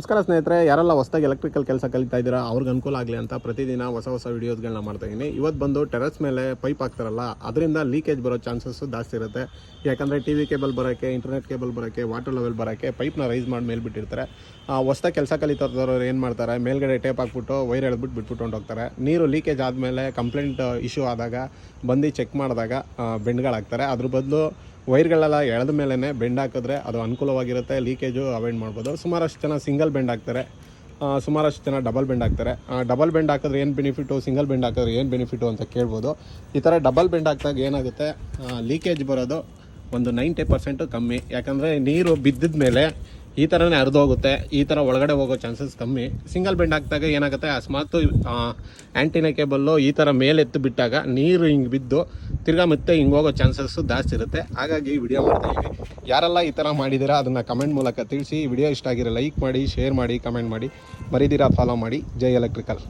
ನಮಸ್ಕಾರ ಸ್ನೇಹಿತರೆ, ಯಾರೆಲ್ಲ ಹೊಸದಾಗಿ ಎಲೆಕ್ಟ್ರಿಕಲ್ ಕೆಲಸ ಕಲಿತಾ ಇದ್ದೀರಾ, ಅವ್ರಿಗೆ ಅನುಕೂಲ ಆಗಲಿ ಅಂತ ಪ್ರತಿದಿನ ಹೊಸ ಹೊಸ ವೀಡಿಯೋಸ್ಗಳನ್ನ ಮಾಡ್ತಾ ಇದ್ದೀನಿ ಇವತ್ತು ಬಂದು ಟೆರೆಸ್ ಮೇಲೆ ಪೈಪ್ ಹಾಕ್ತಾರಲ್ಲ, ಅದರಿಂದ ಲೀಕೇಜ್ ಬರೋ ಚಾನ್ಸಸ್ಸು ಜಾಸ್ತಿ ಇರುತ್ತೆ. ಯಾಕಂದರೆ ಟಿ ವಿ ಕೇಬಲ್ ಬರೋಕ್ಕೆ ಇಂಟರ್ನೆಟ್ ಕೇಬಲ್ ಬರೋಕ್ಕೆ ವಾಟರ್ ಲೆವೆಲ್ ಬರೋಕ್ಕೆ ಪೈಪ್ನ ರೈಸ್ ಮಾಡಿ ಮೇಲೆ ಬಿಟ್ಟಿರ್ತಾರೆ. ಹೊಸದಾಗಿ ಕೆಲಸ ಕಲಿತಾ ಇರೋರು ಏನು ಮಾಡ್ತಾರೆ, ಮೇಲ್ಗಡೆ ಟೇಪ್ ಹಾಕ್ಬಿಟ್ಟು ವೈರ್ ಎಳ್ಬಿಟ್ಟು ಬಿಟ್ಬಿಟ್ಟು ಹೊಂಟೋಗ್ತಾರೆ ನೀರು ಲೀಕೇಜ್ ಆದಮೇಲೆ ಕಂಪ್ಲೇಂಟ್ ಇಶ್ಯೂ ಆದಾಗ, ಬಂದು ಚೆಕ್ ಮಾಡಿದಾಗ ಬೆಂಡ್ಗಳಾಗ್ತಾರೆ. ಅದ್ರ ಬದಲು ವೈರ್ಗಳೆಲ್ಲ ಎಳೆದ ಮೇಲೇ ಬೆಂಡ್ ಹಾಕಿದ್ರೆ ಅದು ಅನುಕೂಲವಾಗಿರುತ್ತೆ ಲೀಕೇಜು ಅವಾಯ್ಡ್ ಮಾಡ್ಬೋದು. ಸುಮಾರಷ್ಟು ಜನ ಸಿಂಗಲ್ ಬೆಂಡ್ ಹಾಕ್ತಾರೆ. ಸುಮಾರಷ್ಟು ಜನ ಡಬಲ್ ಬೆಂಡ್ ಹಾಕ್ತಾರೆ. ಡಬಲ್ ಬೆಂಡ್ ಹಾಕಿದ್ರೆ ಏನು ಬೆನಿಫಿಟ್ಟು ಸಿಂಗಲ್ ಬೆಂಡ್ ಹಾಕಿದ್ರೆ ಏನು ಬೆನಿಫಿಟ್ಟು ಅಂತ ಕೇಳ್ಬೋದು. ಈ ಥರ ಡಬಲ್ ಬೆಂಡ್ ಹಾಕಿದಾಗ ಏನಾಗುತ್ತೆ? ಲೀಕೇಜ್ ಬರೋದು ಒಂದು ನೈಂಟಿ ಪರ್ಸೆಂಟು ಕಮ್ಮಿ. ಯಾಕಂದರೆ ನೀರು ಬಿದ್ದಿದ ಮೇಲೆ ಈ ಥರನೇ ಹರಿದೋಗುತ್ತೆ. ಈ ಥರ ಒಳಗಡೆ ಹೋಗೋ ಚಾನ್ಸಸ್ ಕಮ್ಮಿ. ಸಿಂಗಲ್ ಬೆಂಡ್ ಹಾಕಿದಾಗ ಏನಾಗುತ್ತೆ? ಅಸ್ಮಾತು ಆ್ಯಂಟಿನ ಕೇಬಲ್ಲು ಈ ಥರ ಮೇಲೆ ಎತ್ತು ಬಿಟ್ಟಾಗ ನೀರು ಹಿಂಗೆ ಬಿದ್ದು ತಿರ್ಗಾ ಮತ್ತೆ ಹಿಂಗೆ ಹೋಗೋ ಚಾನ್ಸಸ್ಸು ಜಾಸ್ತಿ ಇರುತ್ತೆ. ಹಾಗಾಗಿ ವಿಡಿಯೋ ಮಾಡ್ತಾ ಇದ್ದೀವಿ ಯಾರೆಲ್ಲ ಈ ಥರ ಮಾಡಿದಿರ, ಅದನ್ನು ಕಮೆಂಟ್ ಮೂಲಕ ತಿಳಿಸಿ. ವಿಡಿಯೋ ಇಷ್ಟ ಆಗಿರೋ ಲೈಕ್ ಮಾಡಿ ಶೇರ್ ಮಾಡಿ ಕಮೆಂಟ್ ಮಾಡಿ. ಬರೀದಿರ ಫಾಲೋ ಮಾಡಿ. ಜೈ ಎಲೆಕ್ಟ್ರಿಕಲ್